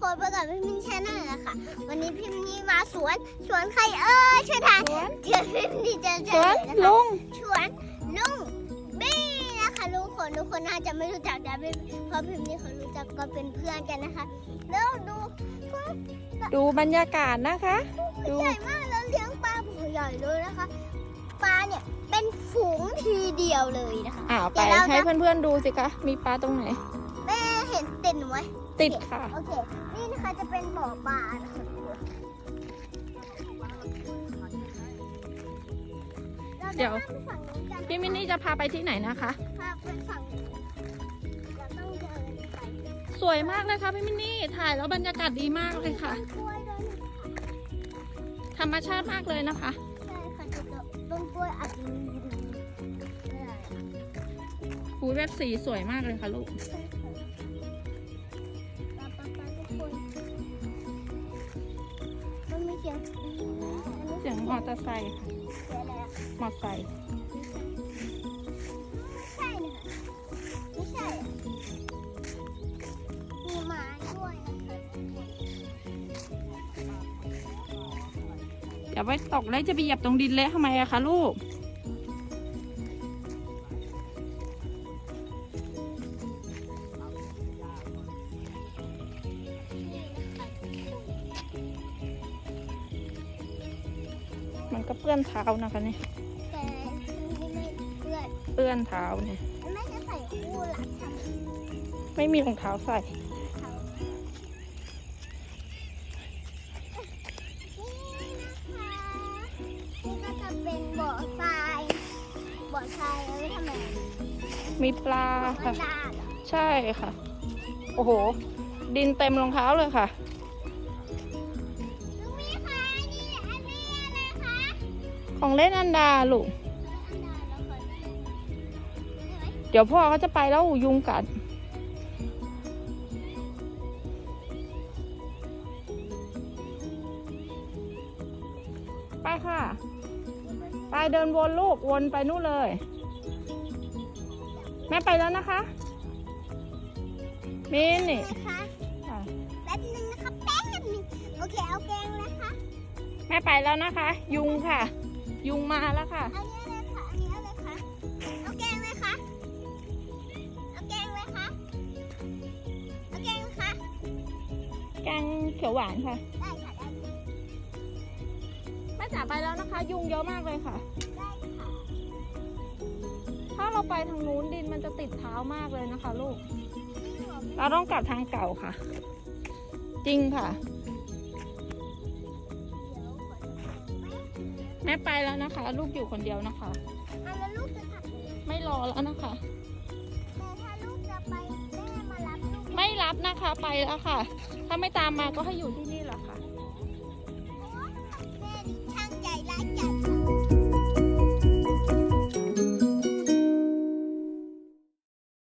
คนไปกับพี่มินแชนแนลนะคะวันนี้พี่มินมาสวนสวนใครเอ้ยช่วยทายสวนเดี๋ยวพี่มินจะสเฉวลนยนะคะลุงสวนลุงบี้นะคะลุงคนทุกคนน่าจะไม่รู้จักแต่พี่เพราะพี่มินเขารู้จักก็เป็นเพื่อนกันนะคะแล้วดูดูบรรยากาศนะคะ ดูใหญ่มากแล้วเลี้ยงปลาหัวใหญ่เลยนะคะปลาเนี่ยเป็นฝูงทีเดียวเลยนะคะอ้าวไปเดี๋ยวเราจะให้เพื่อนๆดูสิคะมีปลาตรงไหนแม่เห็นติดหนูไหม ติดค่ะ โอเค นี่นะคะจะเป็นบ่อปลานะคะเราจะเดี๋ยวข้ามไปฝั่งนู้นกันพี่มินนี่จะพาไปที่ไหนนะคะ พาไปฝั่งนู้นเราต้องเดินไปสวยมากเลยค่ะพี่มินนี่ ถ่ายแล้วบรรยากาศดีมากเลยค่ะต้นกล้วยด้วยนี่ค่ะธรรมชาติมากเลยนะคะ ใช่ค่ะจะต้นกล้วยอาจจะมีรูไม่ได้อะหูแบบสีสวยมากเลยค่ะลูก ใช่ค่ะ สียงเสียงมอเตอร์ไซค์ค่ะเสียงอะไรอะมอเตอร์ไซค์ใช่นะคะไม่ใช่อะมีไม้ด้วยนะคะเดี๋ยวไว้ตกแล้วจะไปเหยียบตรงดินเละทำไมอะคะลูก มันก็เปื้อนเท้านะคะเนี่ยแต่ไม่ไม่เพื่อนเปื้อนเท้าเนี่ยแม่จะใส่คู่รัดทำไม่มีรองเท้าใส่เขานี่นะคะนี่ก็จะเป็นบ่อทรายบ่อทรายเอาไว้ทำไมมีปลาบ่อค่ะดาเหรอ ใช่ค่ะ โอ้โห ดินเต็มรองเท้าเลยค่ะ ของเล่นอันดาลูกอันดาเราขอดูได้ไหมเดี๋ยวพ่อเขาจะไปแล้วยุงกัด ไปค่ะ ไปเดินวนลูกวนไปนู่นเลย แม่ไปแล้วนะคะมินนี่นะคะค่ะแป๊บนึงนะคะแป๊บนึงโอเคเอาแกงเลยค่ะแม่ไปแล้วนะคะ ยุงค่ะ ยุงมาแล้วค่ะ เอาเนี้ยเลยค่ะ อันนี้เอาเลยค่ะ เอาแกงเลยค่ะ เอาแกงเลยค่ะ เอาแกงเลยค่ะ แกงเขียวหวานค่ะได้ค่ะ ได้แม่จ๋าไปแล้วนะคะ ยุงเยอะมากเลยค่ะ ได้ค่ะ ถ้าเราไปทางนู้นดินมันจะติดเท้ามากเลยนะคะ ลูกนี่หอมเราต้องกลับทางเก่าค่ะ จริงค่ะ ม่ไปแล้วนะคะ ลูกอยู่คนเดียวนะคะอะแล้วลูกจะถักยังไงไม่รอแล้วนะคะ แต่ถ้าลูกจะไปแม่มารับลูก ไม่รับนะคะไปแล้วค่ะ ถ้าไม่ตามมาก็ให้อยู่ที่นี่